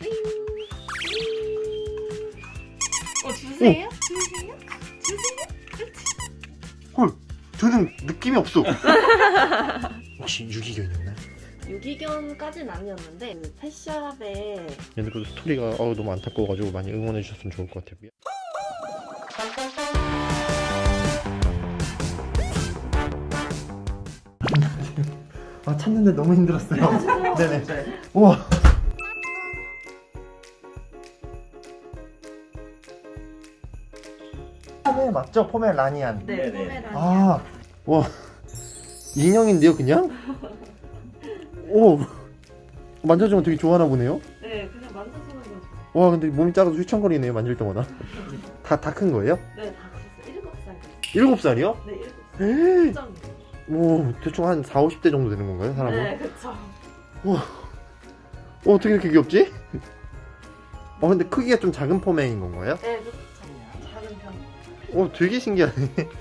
띵. 어 주세요? 주세요? 주세요? 그렇지. 헐 저는 느낌이 없어 혹시 유기견이었나요? 유기견까지는 아니었는데 그 펫샵에 얘들 그 스토리가 어우, 너무 안타까워가지고 많이 응원해 주셨으면 좋을 것 같아요 아 찾는데 너무 힘들었어요 네네 우와 맞죠? 포메라니안 네, 네네. 포메라니안. 아, 와, 인형인데요, 그냥? 오, 만져주면 되게 좋아하나 보네요. 네, 그냥 만져주는 거죠. 와, 근데 몸이 작아서 휘청거리네요, 만질 때마다. 다, 다 큰 거예요? 네, 다 크셨어요. 일곱 살. 일곱 살이요? 네, 일곱 살. 에이, 점. 오, 대충 한 4, 50대 정도 되는 건가요, 사람은? 네, 그쵸. 어, 어떻게 이렇게 귀엽지? 어, 근데 크기가 좀 작은 포메인 건가요? 네. 작은 편. 어, 되게 신기하네.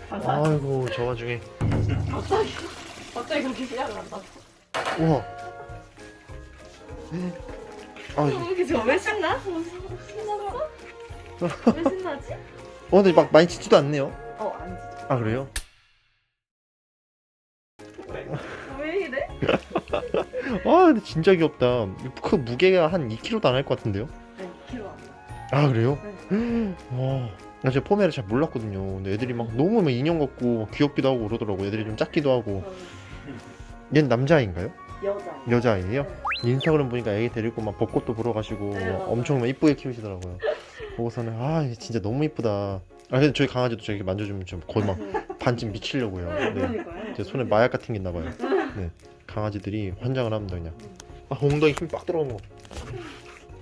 아이고, 저 와중에. 갑자기, 갑자기 그렇게 시작을 한다. 우와. 아, 어, 이렇게 저왜 신나? 어, 신났어? 왜 신나지? 어, 근데 막 많이 짖지도 않네요. 어, 안 지죠. 아, 그래요? 왜 이래? 아 근데 진짜 귀엽다 그 무게가 한 2kg도 안 할 것 같은데요? 네, 2kg 안 돼. 아 그래요? 와, 나 진짜 포메를 잘 몰랐거든요 근데 애들이 막 너무 막 인형 같고 막 귀엽기도 하고 그러더라고 애들이 좀 작기도 하고 얘는 남자아이인가요? 여자. 여자아이예요? 인스타그램 보니까 애기 데리고 막 벚꽃도 보러 가시고 네, 맞아요. 엄청 막 이쁘게 키우시더라고요 보고서는 아 이게 진짜 너무 이쁘다 아 근데 저희 강아지도 저렇게 만져주면 좀 거의 막 반쯤 미치려고요 네. 그러니까요. 제 손에 마약 같은 게 있나 봐요. 네. 강아지들이 환장을 합니다 그냥. 아, 엉덩이 힘 빡 들어오는 거.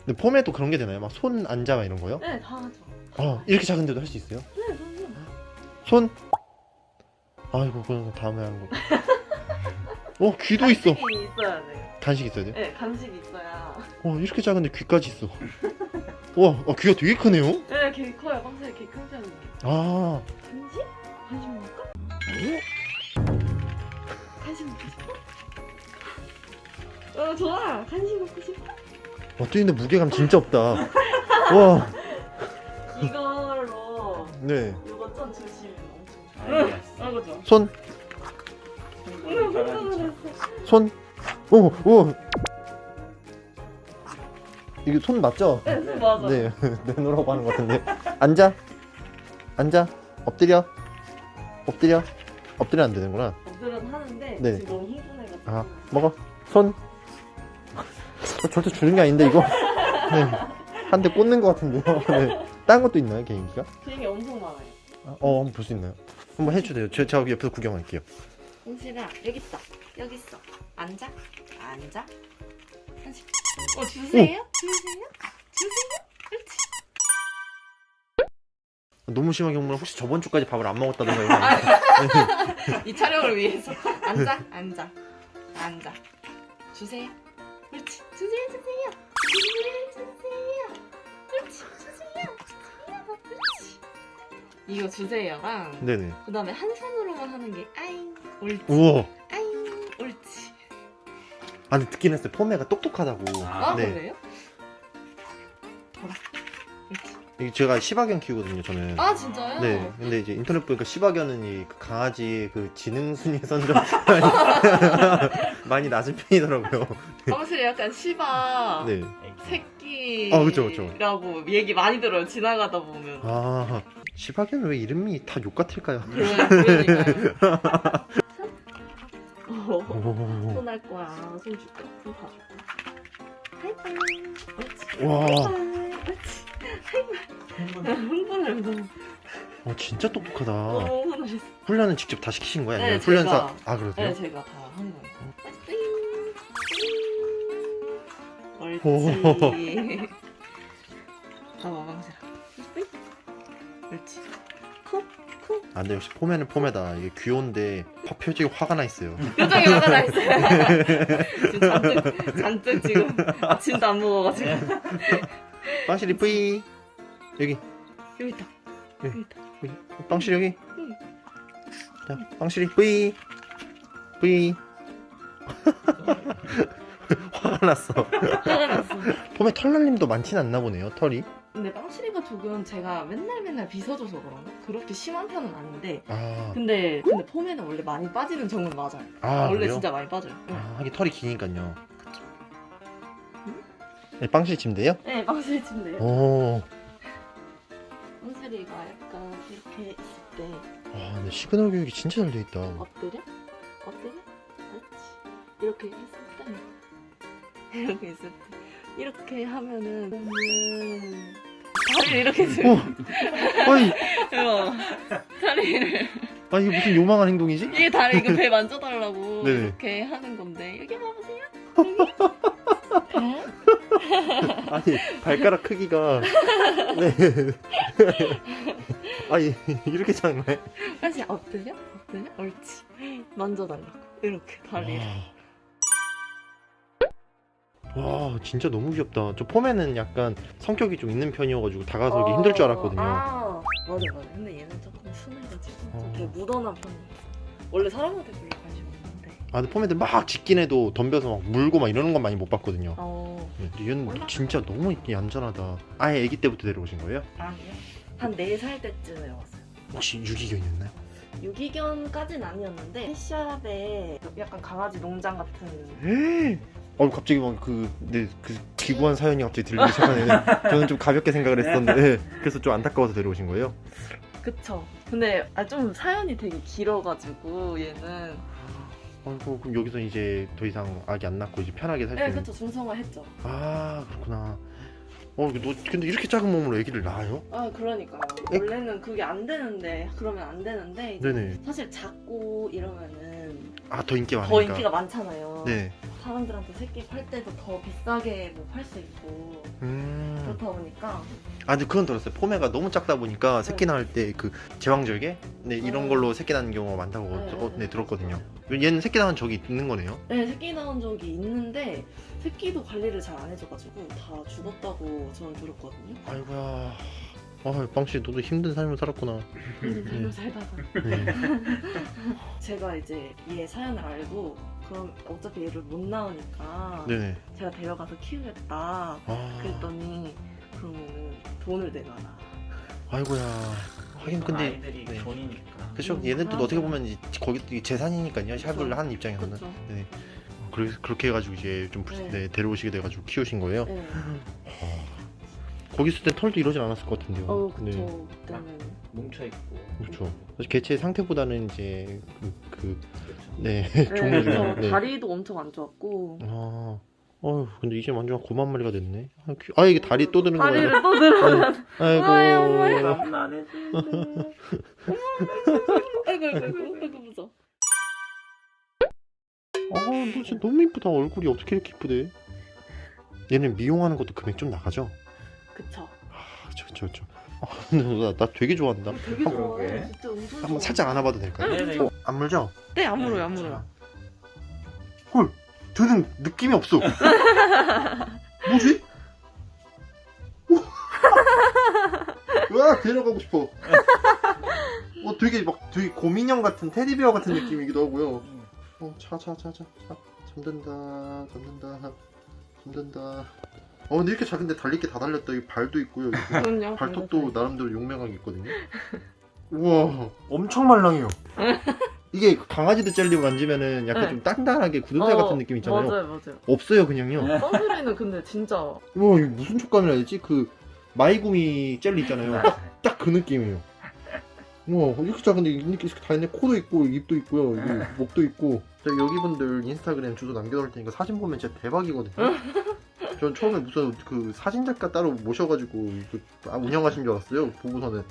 근데 폼에도 그런 게 되나요? 막손막 이런 거요? 네, 다 하죠. 아 이렇게 작은데도 할 수 있어요? 네, 그럼요. 손? 아이고 그건 다음에 하는 거. 어 귀도 있어. 간식이 있어야 돼요. 간식 있어야 돼? 네, 간식이 있어야. 와 이렇게 작은데 귀까지 있어. 와 아, 귀가 되게 크네요. 네, 개 커요. 확실히 개큰 편이에요. 아 간식? 간식 먹을까? 간식 먹고 싶어? 어, 좋아. 간식 먹고 싶어? 어, 뛰는데 무게감 진짜 없다. 와 이걸로 네. 이거 좀 주시면 엄청. 응. 아, 그죠? 손 깜짝 놀랐어. 손. 오 오. 이게 손 맞죠? 네, 네, 맞아. 네, 내놓으라고 하는 것 같은데. 앉아. 앉아. 엎드려. 엎드려. 엎드려 안 되는구나. 오늘은 하는데 네. 지금 너무 흥분해가지고. 아, 먹어. 손. 어, 절대 주는 게 아닌데, 이거. 네. 한 대 꽂는 것 같은데요. 네. 딴 것도 있나요, 개인기가? 비행기 엄청 많아요. 아, 어, 한번 볼 수 있나요? 한번 해주세요. 저, 제가 옆에서 구경할게요. 홍실아 여기 있다. 여기 있어. 앉아. 앉아. 한식. 어 주세요? 주세요? 주세요? 그렇지. 너무 심하게 먹으면 혹시 저번 주까지 밥을 안 먹었다던가 이거 아니에요? 이 촬영을 위해서. 앉아. 앉아. 앉아. 주세요. 주세요. 주세요. 주세요. 주세요. 그렇지. 주세요. 주세요. 그렇지. 이거 주세요랑 네네. 그 다음에 한 손으로만 하는 게 아잉 옳지. 우와. 아잉 옳지. 아, 근데 듣긴 했어요. 포메가 똑똑하다고. 아 네. 그래요? 보라. 이게 제가 시바견 키우거든요, 저는. 아 진짜요? 네, 근데 이제 인터넷 보니까 시바견은 이그 강아지의 그 지능 순위에선 좀 많이 낮은 편이더라고요. 사무실에 약간 시바 네. 새끼라고 아, 그쵸, 그쵸. 얘기 많이 들어요 지나가다 보면 아, 시바견은 왜 이름이 다 욕 같을까요? 그러- 그러니까요 어, 오. 손할 거야 손 줄게 손 봐줘 하이파이 와. 진짜 똑똑하다. 너무 흥분했어 훈련은 직접 다 시키신? 네, 아니면 훈련사? 제가. 아, 그러세요? 네 제가 다 한 거예요 오. 옳지 봐봐 망설아 옳지 콕 콕 아, 근데 역시 포메는 포메다. 이게 귀여운데 화- 표정이 화가 나 있어요. 표정이 화가 나 있어요 지금 잔뜩 잔뜩 지금 아침도 안 먹어가지고 빵실이 뿌이. 여기, 여기 있다 네. 빵실이 여기. 응. 자, 빵실이 뿌이. 뿌이. 화가 났어. 화가 났어. 폼에 털날림도 많진 않나 보네요. 털이. 근데 빵실이가 조금 제가 맨날 맨날 빗어줘서 그런가? 그렇게 심한 편은 아닌데 아, 근데 근데 폼에는 원래 많이 빠지는 정은 맞아요. 아 원래 그래요? 진짜 많이 빠져요. 응. 아, 하긴 털이 기니까요. 네, 빵실 침대요? 네, 빵실이 침대요. 오. 빵실이가 약간 이렇게 있을 때 아, 근데 시그널 교육이 진짜 잘 돼 있다. 엎드려? 엎드려? 그렇지. 이렇게 있을 때 이렇게 있을 때 이렇게 하면은 음... 다리를 이렇게 들고 어, 아니, 어, 다리를 아 이게 무슨 요망한 행동이지? 이게 다리 이거 배 만져달라고 네네. 이렇게 하는 건데 여기 봐보세요. 여기. 응? 아니 발가락 크기가 네. 아니 이렇게 작네. 다시 엎드려? 엎드려? 옳지. 만져달라고 이렇게 다리를. 와. 와 진짜 너무 귀엽다. 저 폼에는 약간 성격이 좀 있는 편이어가지고 다가서기 힘들 줄 알았거든요. 아, 맞아 맞아. 근데 얘는 조금 순해가지고 어. 되게 묻어난 편이에요. 원래 사람한테 별로 관심 없는데. 아 근데 폼애들 막 짖긴 해도 덤벼서 막 물고 막 이러는 건 많이 못 봤거든요. 어, 네, 근데 얘는 진짜 너무 얌전하다. 아예 아기 때부터 데려오신 거예요? 아니요. 한 4살 때쯤에 왔어요. 혹시 유기견이었나요? 유기견까진 아니었는데 펫샵에 약간 강아지 농장 같은. 어 갑자기 막그네그 기구한 사연이 갑자기 들리기 시작하네. 저는 좀 가볍게 생각을 했었는데 네, 그래서 좀 안타까워서 데려오신 거예요? 그쵸. 근데 아, 좀 사연이 되게 길어가지고 얘는 아이고 그럼 여기서 이제 더 이상 아기 안 낳고 이제 편하게 살수네 있는. 그쵸 중성화 했죠. 아 그렇구나. 어 너 근데 이렇게 작은 몸으로 아기를 낳아요? 아 그러니까요. 에? 원래는 그게 안 되는데 그러면 안 되는데 이제 네네. 사실 작고 이러면은 아 더 인기 많으니까. 더 인기가 많잖아요. 네. 사람들한테 새끼 팔 때도 더 비싸게 뭐 팔 수 있고 음. 그렇다 보니까 아 근데 그건 들었어요. 포메가 너무 작다 보니까 새끼 낳을 때 그 제왕절개 네 이런 네. 걸로 새끼 낳는 경우가 많다고 네, 어, 네, 네 들었거든요. 얘는 새끼 낳은 적이 있는 거네요. 네 새끼 낳은 적이 있는데 새끼도 관리를 잘 안 해줘가지고 다 죽었다고 저는 들었거든요. 아이고야. 아 빵씨 너도 힘든 삶을 살았구나. 근데 살다가 네. 제가 이제 얘 사연을 알고 그럼 어차피 얘를 못 낳으니까 네네. 제가 데려가서 키우겠다 아. 그랬더니 그러면은 돈을 내놔라. 아이고야. 하긴 근데 아이들이 네. 돈이니까. 그쵸 음, 얘는 또 맞아요. 어떻게 보면 이제 거기 재산이니까요. 샵을 그쵸. 하는 입장에서는. 네. 어, 그렇게 해가지고 이제 좀 네. 네, 데려오시게 돼가지고 키우신 거예요. 네. 아. 거기 있을 땐 털도 이러진 않았을 것 같은데요. 어 그쵸. 네. 그때는 뭉쳐 있고. 그렇죠. 사실 개체 상태보다는 이제 그, 그 그렇죠. 네, 네, 종류가 그래서 네. 다리도 엄청 안 좋았고 아, 어휴, 근데 이제 완전 고만 마리가 됐네. 아, 귀- 아, 이게 다리 또 드는 거예요. 다리를 또 들어. 아이고. 어머야, 어머야. 안 해주는데. 아이고 아이고 아이고 아이고 무서. 아, 너 진짜 너무 이쁘다. 얼굴이 어떻게 이렇게 이쁘대? 얘는 미용하는 것도 금액 좀 나가죠? 그쵸. 아, 그쵸, 그쵸, 그쵸. 아, 근데 나, 나 되게 좋아한다. 되게 그러게. 좋아해. 진짜 엄청 한번 좋아. 살짝 안아봐도 될까요? 네네. 어, 안 물죠? 네, 안 물어요, 안 물어요. 헐, 드는 느낌이 없어. 뭐지? 와, 데려가고 싶어. 어, 되게 막 되게 곰인형 같은 테디베어 같은 느낌이기도 하고요. 음. 어, 자, 자, 자, 자, 자. 잠든다, 잠든다, 잠든다. 어, 근데 이렇게 작은데 달릴 게 다 달렸다. 이 발도 있고요. 여기 그럼요. 발톱도 나름대로 용맹하게 있거든요. 우와, 엄청 말랑해요. 이게 강아지도 젤리 만지면은 약간 네. 좀 단단하게 굳은살 같은 느낌 있잖아요. 맞아요, 맞아요. 없어요, 그냥요. 선수리는 근데 진짜 와, 이거 무슨 촉감이라 해야 되지? 그 마이구미 젤리 있잖아요. 딱 그 느낌이에요. 우와, 이렇게 작은데 이렇게 다 있네. 코도 있고, 입도 있고요. 여기 목도 있고. 자, 여기 분들 인스타그램 주소 남겨놓을 테니까 사진 보면 진짜 대박이거든요. 전 처음에 무슨 그 사진 작가 따로 모셔가지고 그 아, 운영하신 줄 알았어요. 보고서는.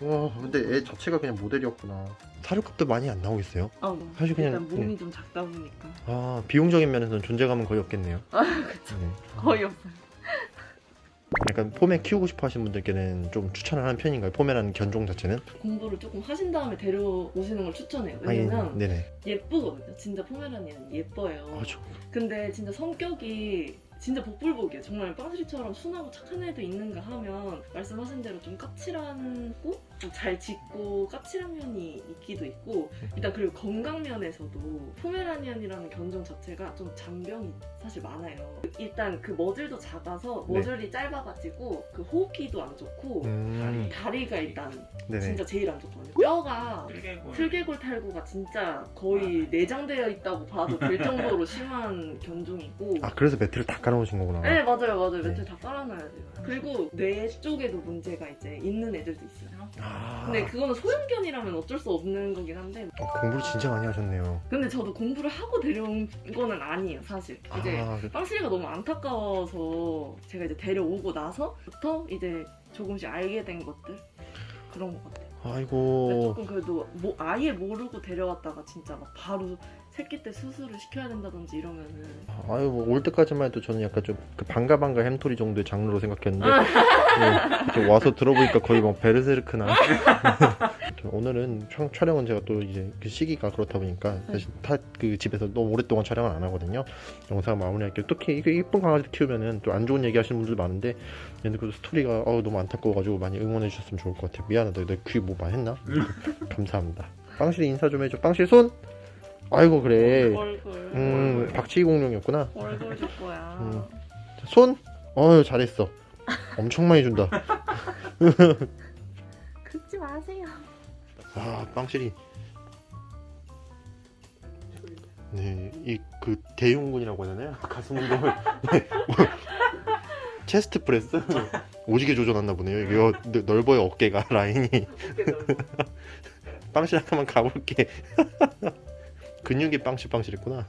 와, 근데 애 자체가 그냥 모델이었구나. 사료값도 많이 안 나오고 있어요. 아, 사실 그냥- 일단 몸이 좀 작다 보니까 아, 비용적인 면에서는 존재감은 거의 없겠네요. 아, 그쵸. 네. 거의 없어요. 약간 포메 키우고 싶어 하시는 분들께는 좀 추천을 하는 편인가요? 포메라는 견종 자체는? 공부를 조금 하신 다음에 데려오시는 걸 추천해요. 아, 예. 왜냐면 네네. 예쁘거든요. 진짜 포메라니안 예뻐요. 아, 저, 근데 진짜 성격이 진짜 복불복이에요. 정말 빵수리처럼 순하고 착한 애도 있는가 하면 말씀하신 대로 좀 까칠하고 좀잘 짖고 까칠한 면이 있기도 있고 일단 그리고 건강 면에서도 포메라니안이라는 견종 자체가 좀 잔병이 사실 많아요. 일단 그 머들도 작아서 네. 머들이 짧아가지고 그 호흡기도 안 좋고 음, 다리가 일단 네네. 진짜 제일 안 좋거든요. 뼈가 슬개골. 슬개골 탈구가 진짜 거의 내장되어 있다고 봐도 될 정도로 심한 견종이고 아 그래서 매트를 다 깔아 놓으신 거구나. 네 맞아요 맞아요 네. 매트 다 깔아놔야 돼요 그리고 뇌 쪽에도 문제가 이제 있는 애들도 있어요 아, 근데 그거는 소형견이라면 어쩔 수 없는 거긴 한데 어, 공부를 진짜 많이 하셨네요. 근데 저도 공부를 하고 데려온 거는 아니에요 사실 이제 아, 그- 빵실이가 너무 안타까워서 제가 이제 데려오고 나서부터 이제 조금씩 알게 된 것들 그런 것 같아요 근데 아이고. 조금 그래도 뭐 아예 모르고 데려왔다가 진짜 막 바로 새끼 때 수술을 시켜야 된다든지 이러면은. 아유 뭐 올 때까지만 해도 저는 약간 좀그 반가 반가 햄토리 정도의 장르로 생각했는데 네, 이렇게 와서 들어보니까 거의 뭐 베르세르크나. 오늘은 촬- 촬영은 제가 또 이제 그 시기가 그렇다 보니까 사실 타그 집에서 너무 오랫동안 촬영을 안 하거든요. 영상 마무리할게요 특히 이게 이쁜 강아지 키우면은 또 안 좋은 얘기 하시는 분들 많은데 얘는 그 스토리가 어, 너무 안타까워가지고 많이 응원해 주셨으면 좋을 것 같아요. 미안하다. 내귀뭐 많이 했나? 감사합니다. 빵실이 인사 좀 해줘. 빵실 손 아이고 그래 얼굴 음, 박치기 공룡이었구나. 얼굴 줄 거야 음. 자, 손? 어유 잘했어. 엄청 많이 준다. 긁지 마세요 아, 빵실이. 네, 이 그 대흉근이라고 하잖아요. 가슴 운동을. 네. 체스트 프레스 오지게 조져놨나 보네요. 이게 어, 넓- 넓어요 어깨가 라인이. 빵실 한번 가볼게. 근육이 빵실 빵실했구나.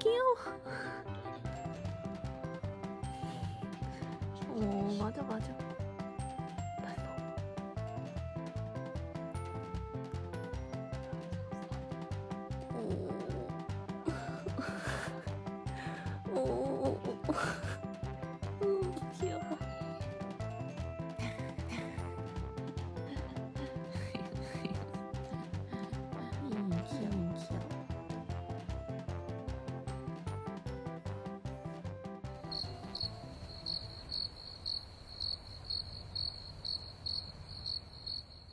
귀여워. 오 맞아 맞아